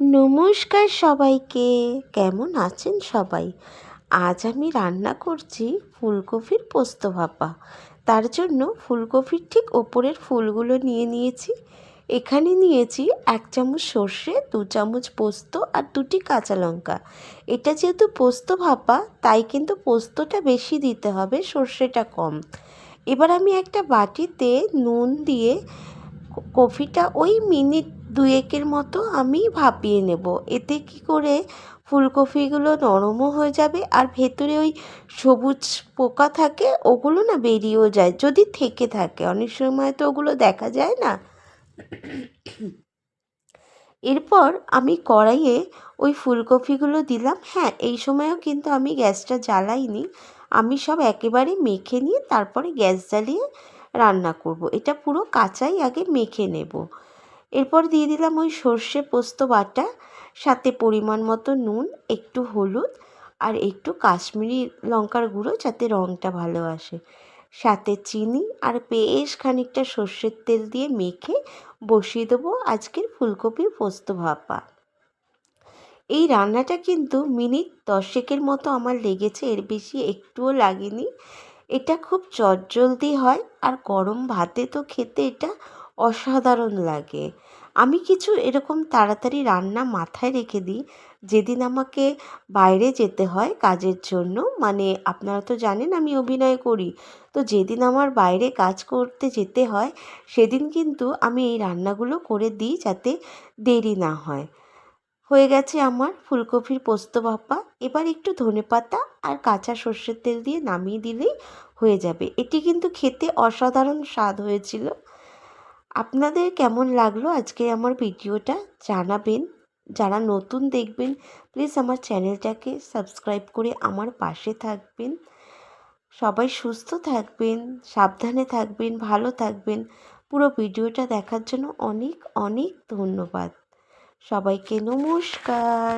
নমস্কার সবাইকে। কেমন আছেন সবাই? আজ আমি রান্না করছি ফুলকপির পোস্ত ভাপা। তার জন্য ফুলকপির ঠিক ওপরের ফুলগুলো নিয়ে নিয়েছি। এখানে নিয়েছি এক চামচ সর্ষে, দু চামচ পোস্ত আর দুটি কাঁচা লঙ্কা। এটা যেহেতু পোস্ত ভাপা, তাই কিন্তু পোস্তটা বেশি দিতে হবে, সর্ষেটা কম। এবার আমি একটা বাটিতে নুন দিয়ে কফিটা ওই মিনিট দুয়েকের মতো আমি ভাপিয়ে নেব। এতে কি করে ফুলকপিগুলো নরমও হয়ে যাবে আর ভেতরে ওই সবুজ পোকা থাকে, ওগুলো না বেরিয়েও যায়, যদি থেকে থাকে। অনেক সময় তো ওগুলো দেখা যায় না। এরপর আমি কড়াইয়ে ওই ফুলকপিগুলো দিলাম। হ্যাঁ এই সময়ও কিন্তু আমি গ্যাসটা জ্বালাইনি। আমি সব একেবারে মেখে নিয়ে তারপরে গ্যাস জ্বালিয়ে রান্না করব। এটা পুরো কাঁচাই আগে মেখে নেব। এরপর দিয়ে দিলাম ওই সর্ষে পোস্ত বাটা, সাথে পরিমাণ মতো নুন, একটু হলুদ আর একটু কাশ্মীরি লঙ্কার গুঁড়ো যাতে রঙটা ভালো আসে। সাথে চিনি আর বেশ খানিকটা সর্ষের তেল দিয়ে মেখে বসিয়ে দেবো আজকের ফুলকপির পোস্ত ভাপা। এই রান্নাটা কিন্তু মিনিট দশেকের মতো আমার লেগেছে, এর বেশি একটুও লাগেনি। এটা খুব চটজলদি হয় আর গরম ভাতে তো খেতে এটা অসাধারণ লাগে। আমি কিছু এরকম তাড়াতাড়ি রান্না মাথায় রেখে দিই। যেদিন আমাকে বাইরে যেতে হয় কাজের জন্য মানে আপনারা তো জানেন আমি অভিনয় করি। তো যেদিন আমার বাইরে কাজ করতে যেতে হয়, সেদিন কিন্তু আমি এই রান্নাগুলো করে দিই যাতে দেরি না হয়। হয়ে গেছে আমার ফুলকপির পোস্ত ভাপা। এবার একটু ধনে পাতা আর কাঁচা সর্ষের তেল দিয়ে নামিয়ে দিলেই হয়ে যাবে। এটি কিন্তু খেতে অসাধারণ স্বাদ হয়েছিল। আপনাদের কেমন লাগল আজকে আমার ভিডিওটা জানাবেন। যারা নতুন দেখবেন প্লিজ আমার চ্যানেলটাকে সাবস্ক্রাইব করে আমার পাশে থাকবেন। সবাই সুস্থ থাকবেন, সাবধানে থাকবেন, ভালো থাকবেন। পুরো ভিডিওটা দেখার জন্য অনেক অনেক ধন্যবাদ। সবাইকে নমস্কার।